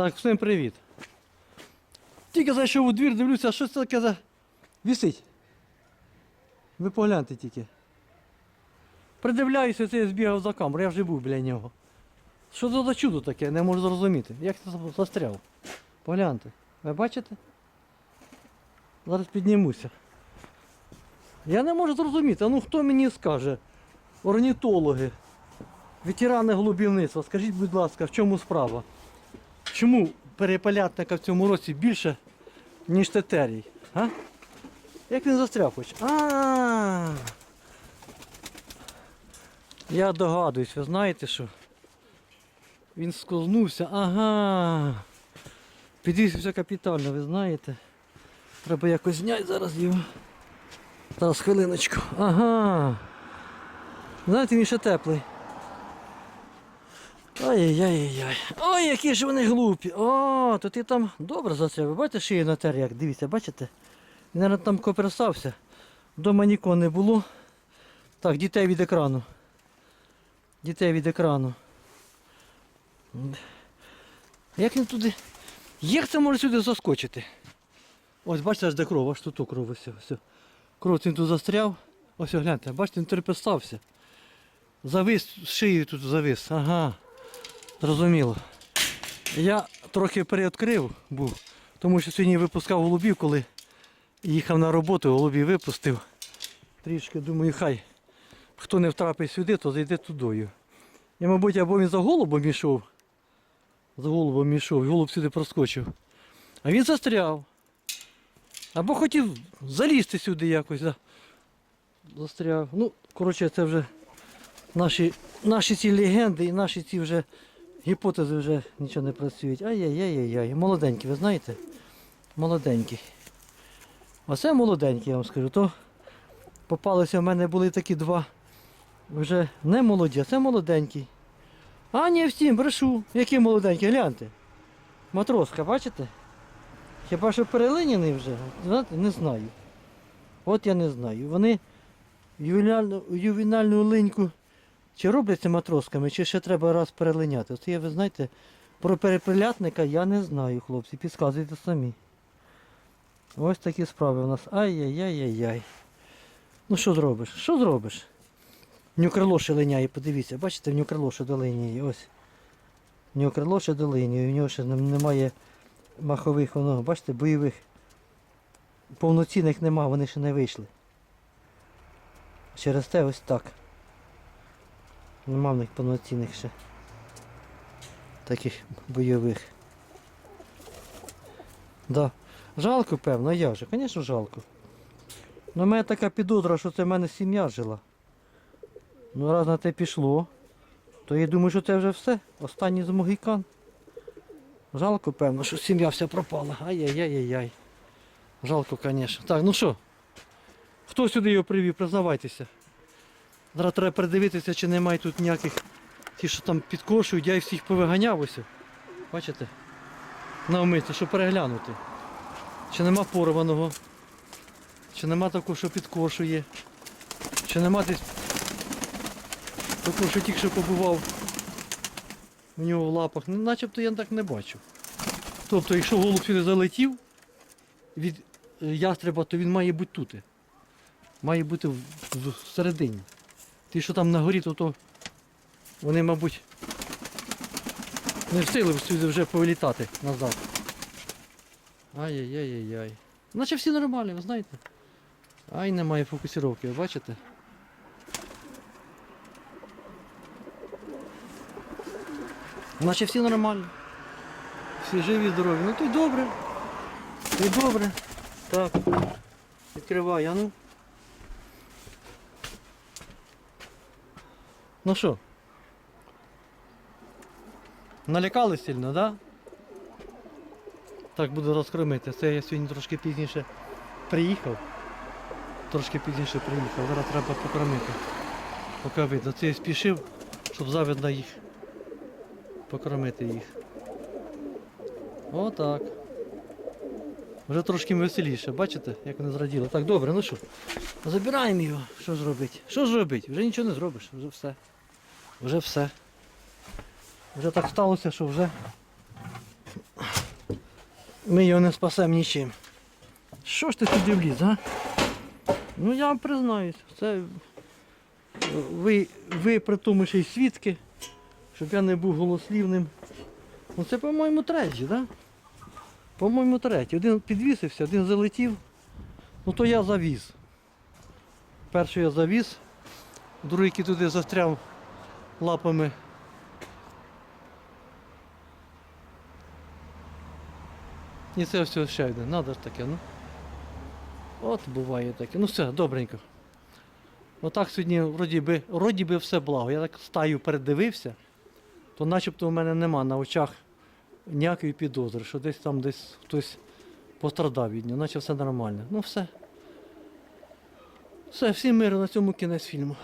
Так, всім привіт. Тільки зайшов у двір, дивлюся, що це таке за. Вісить. Ви погляньте тільки. Придивляюся, це я збігав за камеру, я вже був біля нього. Що це за чудо таке, не можу зрозуміти. Як це застряв? Погляньте. Ви бачите? Зараз піднімуся. Я не можу зрозуміти, а ну хто мені скаже? Орнітологи, ветерани голубівництва, скажіть, будь ласка, в чому справа? Чому перепелятника в цьому році більше, ніж тетерій? А? Як він застряв хоч? А, -а, а Я догадуюсь, ви знаєте що? Він скознувся, ага. Підвісився капітально, ви знаєте. Треба якось зняти зараз його. Зараз хвилиночку. Ага. Знаєте, він ще теплий. Ай-яй-яй-яй. Ой, які ж вони глупі. О, то ти там добре застряв. Ви Бачите, шию натер як? Дивіться, бачите? Він, мабуть, там коперсався. Дома нікого не було. Так, дітей від екрану. Дітей від екрану. Як він туди. Як це може сюди заскочити? Ось бачите, аж де кров, аж тут кров ось. ось. Кров він тут застряв. Ось гляньте, бачите, він терпестався. Завис, шию тут завис. Ага. Зрозуміло. Я трохи переоткрив був, тому що сьогодні випускав голубів, коли їхав на роботу, голубів випустив. Трішки думаю, хай хто не втрапить сюди, то зайде тудою. Я, мабуть, або він за голубом йшов, за голубом йшов, і голуб сюди проскочив. А він застряв. Або хотів залізти сюди якось. Да. Застряв. Ну, коротше, це вже наші, наші ці легенди і наші ці вже гіпотези вже нічого не працюють. Ай-яй-яй-яй. Молоденький, ви знаєте? Молоденький. Оце молоденький, я вам скажу. То попалися в мене були такі два. Вже не молоді, а це молоденький. А ні, всім, брешу. Який молоденький, гляньте. Матроска, бачите? Хіба що перелиняний вже? Знаєте, не знаю. От я не знаю. Вони ювенальну, ювенальну линьку чи робляться матросками, чи ще треба раз перелиняти. От я, ви знаєте, про переприлятника я не знаю, хлопці, підказуйте самі. Ось такі справи у нас. Ай-яй-яй-яй-яй. Ну що зробиш? Що зробиш? Нього ще линяє, подивіться, бачите, в нього крило ще долиняє. Ось. В нього ще долиняє, в нього ще немає махових, воно, бачите, бойових. Повноцінних нема, вони ще не вийшли. Через те ось так. Нема в них повноцінних ще. Таких бойових. Да. Жалко, певно, я же, звісно, жалко. Ну, мене така підозра, що це в мене сім'я жила. Ну, раз на те пішло, то я думаю, що це вже все. Останній з могікан. Жалко, певно, що сім'я вся пропала. Ай-яй-яй-яй-яй. Жалко, звісно. Так, ну що? Хто сюди його привів, признавайтеся. Зараз треба передивитися, чи немає тут ніяких ті, що там підкошують, я їх всіх повиганяв ось. Бачите? Навмисно, щоб переглянути. Чи нема порваного, чи нема такого, що підкошує, чи нема десь такого, що тільки що побував у нього в лапах. Ну, начебто я так не бачу. Тобто, якщо голуб сюди залетів від е, ястреба, то він має бути тут. Має бути в- в- всередині. Ті, що там на горі, то, то вони, мабуть, не в силі сюди вже повилітати назад. Ай-яй-яй-яй-яй. Наче всі нормальні, ви знаєте. Ай, немає фокусировки, ви бачите? Наче всі нормальні. Всі живі, здорові. Ну то й добре. То й добре. Так. Відкривай, а ну. Ну що? Налякали сильно, да? Так буду розкромити. Це я сьогодні трошки пізніше приїхав. Трошки пізніше приїхав. Зараз треба покормити. Поки видно. Це я спішив, щоб завидно їх покормити їх. Отак. Вже трошки веселіше, бачите, як вони зраділи. Так, добре, ну що, забираємо його. Що зробити? Що зробити? Вже нічого не зробиш, вже все. Вже все. Вже так сталося, що вже ми його не спасемо нічим. Що ж ти туди вліз, а? Ну я вам признаюсь, це ви, ви при тому ще й свідки, щоб я не був голослівним. Ну це, по-моєму, третій? Да? По-моєму, третій. Один підвісився, один залетів. Ну то я завіз. Перший я завіз, другий який туди застряв лапами. І це все ще один. Надо ж таке, ну. От буває таке. Ну все, добренько. Отак сьогодні вроді би, вроді би все благо. Я так стаю передивився, то начебто в мене нема на очах ніякої підозри, що десь там десь хтось пострадав від нього, наче все нормально. Ну все. Все, всім миру на цьому кінець фільму.